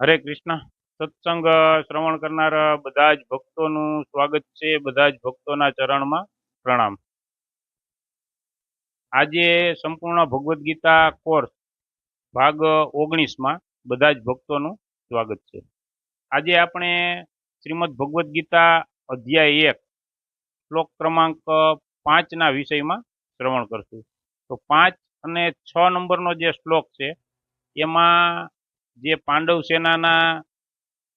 હરે કૃષ્ણ. સત્સંગ શ્રવણ કરનાર બધા જ ભક્તોનું સ્વાગત છે બધા જ ભક્તોના ચરણમાં પ્રણામ. આજે સંપૂર્ણ ભગવદ્ ગીતા કોર્સ ભાગ ઓગણીસમાં બધા જ ભક્તોનું સ્વાગત છે. આજે આપણે શ્રીમદ ભગવદ્ ગીતા અધ્યાય એક, શ્લોક ક્રમાંક પાંચના વિષયમાં શ્રવણ કરશું. તો પાંચ અને છ નંબરનો જે શ્લોક છે, એમાં જે પાંડવ સેનાના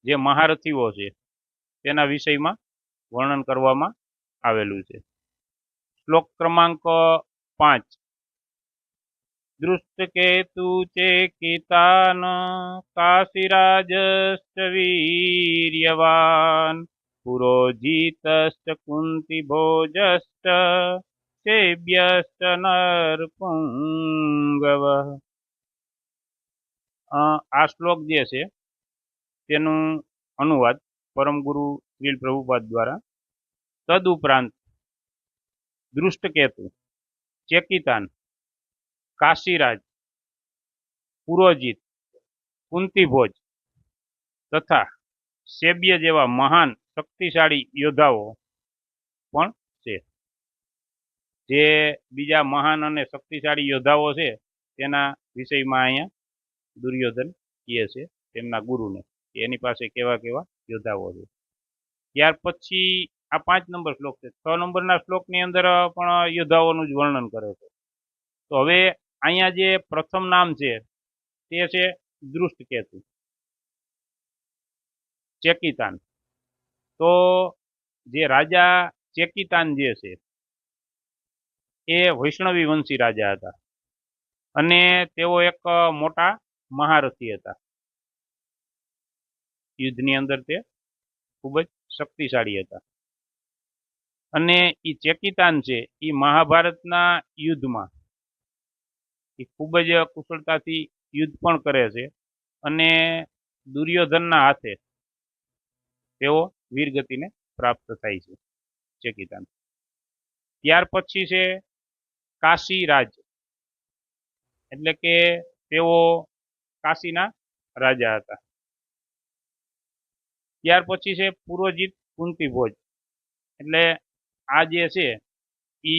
જે મહારથીઓ છે, તેના વિષયમાં વર્ણન કરવામાં આવેલું છે. શ્લોક ક્રમાંક પાંચ. દૃષ્ટકેતુ ચેકિતાન કાશીરાજશ્ચ વીર્યવાન, પુરોજીતશ્ચ કુંતીભોજશ્ચ, સેવ્યશ્ચ નરપુંગવ આ શ્લોક જે છે, તેનું અનુવાદ પરમ ગુરુ શ્રીલ પ્રભુપાદ દ્વારા તદુપરાંત દૃષ્ટકેતુ, ચેકિતાન, કાશીરાજ, પુરોજીત, કુંતીભોજ તથા સેબ્ય જેવા મહાન શક્તિશાળી યોદ્ધાઓ પણ છે. જે બીજા મહાન અને શક્તિશાળી યોદ્ધાઓ છે, તેના વિષયમાં અહીંયા દુર્યોધન કહે છે તેમના ગુરુને એની પાસે કેવા કેવા યોદ્ધાઓ છે. ત્યાર પછી આ પાંચ નંબર શ્લોક છે. છ નંબરના શ્લોકની અંદર પણ યોદ્ધાઓનું જ વર્ણન કરે છે. તો હવે અહીંયા જે પ્રથમ નામ છે તે છે દૃષ્ટકેતુ. ચેકિતાન. તો જે રાજા ચેકિતાન જે છે એ વૈષ્ણવી વંશી રાજા હતા. અને તેઓ એક મોટા મહારથી હતા. યુદ્ધની અંદર તે ખૂબ જ શક્તિશાળી હતા. અને એ ચેકિતાન છે એ મહાભારતના યુદ્ધમાં એ ખૂબ જ કુશળતાથી યુદ્ધ પણ કરે છે અને દુર્યોધનના હાથે તેઓ વીરગતિને પ્રાપ્ત થાય છે ચેકિતાન. ત્યાર પછી છે કાશી રાજ. એટલે કે તેઓ કાશીના રાજા હતા. ત્યાર પછી છે પુરોજીત કુંતીભોજ એટલે આ જે છે એ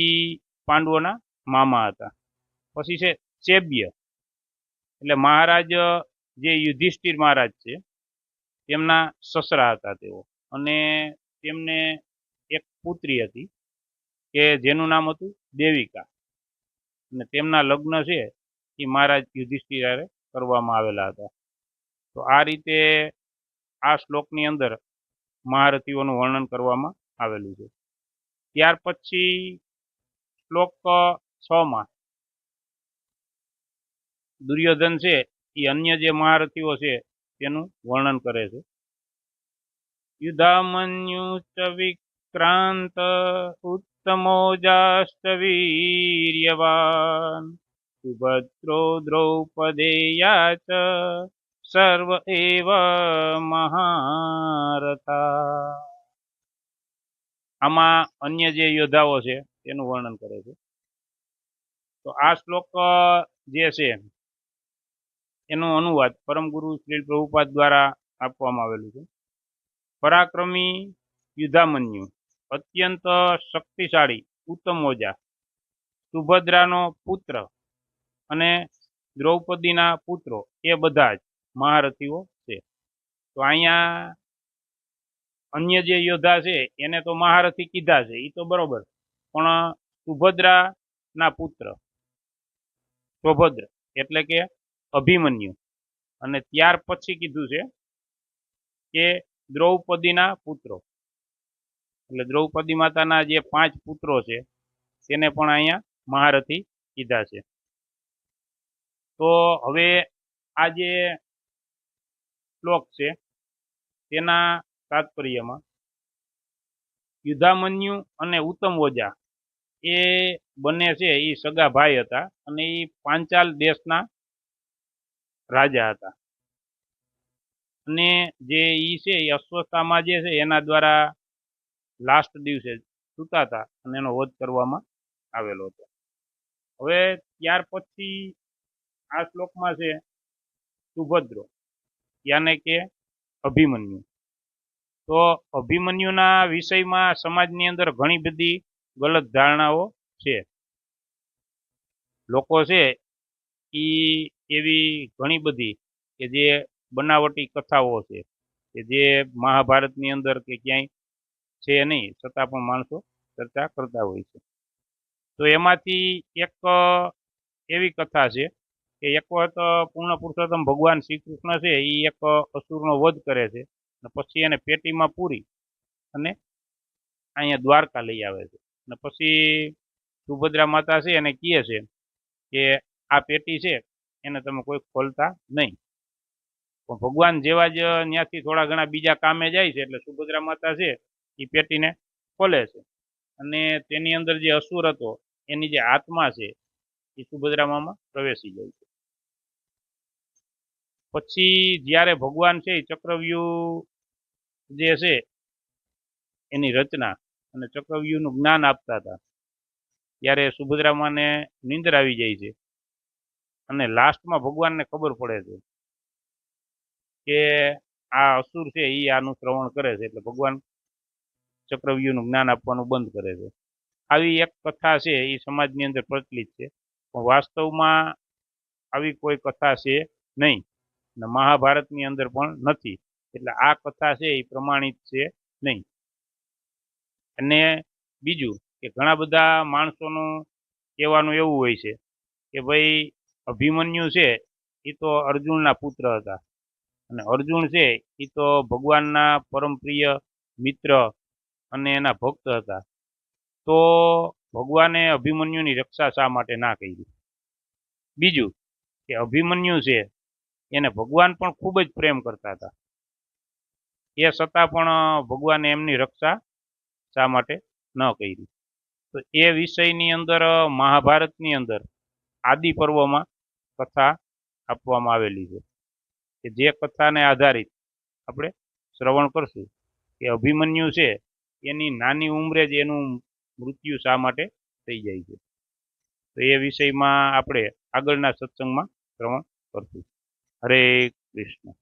પાંડવોના મામા હતા. પછી છે ચેબ્ય એટલે મહારાજ જે યુધિષ્ઠિર મહારાજ છે, તેમના સસરા હતા તેઓ. અને તેમને એક પુત્રી હતી કે જેનું નામ હતું દેવિકા. અને તેમના લગ્ન છે એ મહારાજ યુધિષ્ઠિર હારે કરવામાં આવેલા હતા. તો આ રીતે આ શ્લોકની અંદર મહારથીઓનું વર્ણન કરવામાં આવેલું છે. ત્યાર પછી શ્લોક છમાં દુર્યોધન છે, એ અન્ય જે મહારથીઓ છે, તેનું વર્ણન કરે છે. યુધામન્યુ ચ વિક્રાંત ઉત્તમોજાશ્ચ વીર્યવાન સુભદ્રો દ્રૌપદેયા ચ સર્વ એવ મહારથા આમાં અન્ય જે યોદ્ધાઓ છે, તેનું વર્ણન કરે છે. તો આ શ્લોક જે છે, એનો અનુવાદ પરમ ગુરુ શ્રી પ્રભુપાદ દ્વારા આપવામાં આવેલું છે. પરાક્રમી યુધામન્યુ અત્યંત શક્તિશાળી, ઉત્તમ ઓજા, સુભદ્રાનો પુત્ર અને દ્રૌપદીના પુત્રો એ બધા જ મહારથીઓ છે. તો અહીંયા અન્ય જે યોદ્ધા છે, એને તો મહારથી કીધા છે એ તો બરોબર. પણ સુભદ્રાના પુત્ર, સૌભદ્ર એટલે કે અભિમન્યુ. અને ત્યાર પછી કીધું છે કે દ્રૌપદીના પુત્રો. એટલે દ્રૌપદી માતાના જે પાંચ પુત્રો છે, તેને પણ અહીંયા મહારથી કીધા છે. તો હવે આ જે શ્લોક છે, તેના તાત્પર્યમાં યુદ્ધામન્યુ અને ઉત્તમ ઓજા એ બંને છે, એ સગા ભાઈ હતા અને એ પાંચાલ દેશના રાજા હતા. અને જે ઈ છે એ અસ્વસ્થામાં જે છે, એના દ્વારા લાસ્ટ દિવસે સૂતા હતા અને એનો વધ કરવામાં આવેલો હતો. હવે ત્યાર પછી આ શ્લોકમાં છે, સુભદ્રો. યાને કે અભિમન્યુ. તો અભિમન્યુના વિષયમાં સમાજની અંદર ઘણી બધી ગલત ધારણાઓ છે. લોકો છે એ એવી ઘણી બધી કે જે બનાવટી કથાઓ છે, કે જે મહાભારતની અંદર કે ક્યાંય છે નહીં, છતાં પણ માણસો ચર્ચા કરતા હોય છે. તો એમાંથી એક એવી કથા છે કે એક વખત પૂર્ણ પુરુષોત્તમ ભગવાન શ્રી કૃષ્ણ છે, એ એક અસુરનો વધ કરે છે. અને પછી એને પેટીમાં પૂરી અને અહીંયા દ્વારકા લઈ આવે છે. અને પછી સુભદ્રા માતા છે, એને કહે છે કે આ પેટી છે, એને તમે કોઈ ખોલતા નહીં. પણ ભગવાન જેવા જ ત્યાંથી થોડા ઘણા બીજા કામે જાય છે, એટલે સુભદ્રા માતા છે, એ પેટીને ખોલે છે. અને તેની અંદર જે અસુર હતો, એની જે આત્મા છે, એ સુભદ્રા મામાં પ્રવેશી જાય છે. પછી જ્યારે ભગવાન છે એ જે છે, એની રચના અને ચક્રવ્યૂહનું જ્ઞાન આપતા હતા. ત્યારે સુભદ્રામાને નીંદર આવી જાય છે અને લાસ્ટમાં ભગવાનને ખબર પડે છે કે આ અસુર છે એ આનું શ્રવણ કરે છે એટલે ભગવાન ચક્રવ્યૂહનું જ્ઞાન આપવાનું બંધ કરે છે. આવી એક કથા છે એ સમાજની અંદર પ્રચલિત છે. પણ વાસ્તવમાં આવી કોઈ કથા છે નહીં. ને મહાભારતની અંદર પણ નથી. એટલે આ કથા છે એ પ્રમાણિત છે નહીં. અને બીજું કે ઘણા બધા માણસોનું કહેવાનું એવું હોય છે કે ભાઈ અભિમન્યુ છે એ તો અર્જુનના પુત્ર હતા. અને અર્જુન છે એ તો ભગવાનના પરમ પ્રિય મિત્ર અને એના ભક્ત હતા. તો ભગવાને અભિમન્યુની રક્ષા શા માટે ના કરી? બીજું કે અભિમન્યુ છે એને ભગવાન પણ ખૂબ જ પ્રેમ કરતા હતા. એ છતાં પણ ભગવાને એમની રક્ષા શા માટે ન કરી? તો એ વિષયની અંદર મહાભારતની અંદર આદિ પર્વમાં કથા આપવામાં આવેલી છે કે જે કથાને આધારિત આપણે શ્રવણ કરશું. કે અભિમન્યુ છે, એની નાની ઉંમરે જ એનું મૃત્યુ શા માટે થઈ જાય છે. તો એ વિષયમાં આપણે આગળના સત્સંગમાં શ્રવણ કરશું. હરે કૃષ્ણ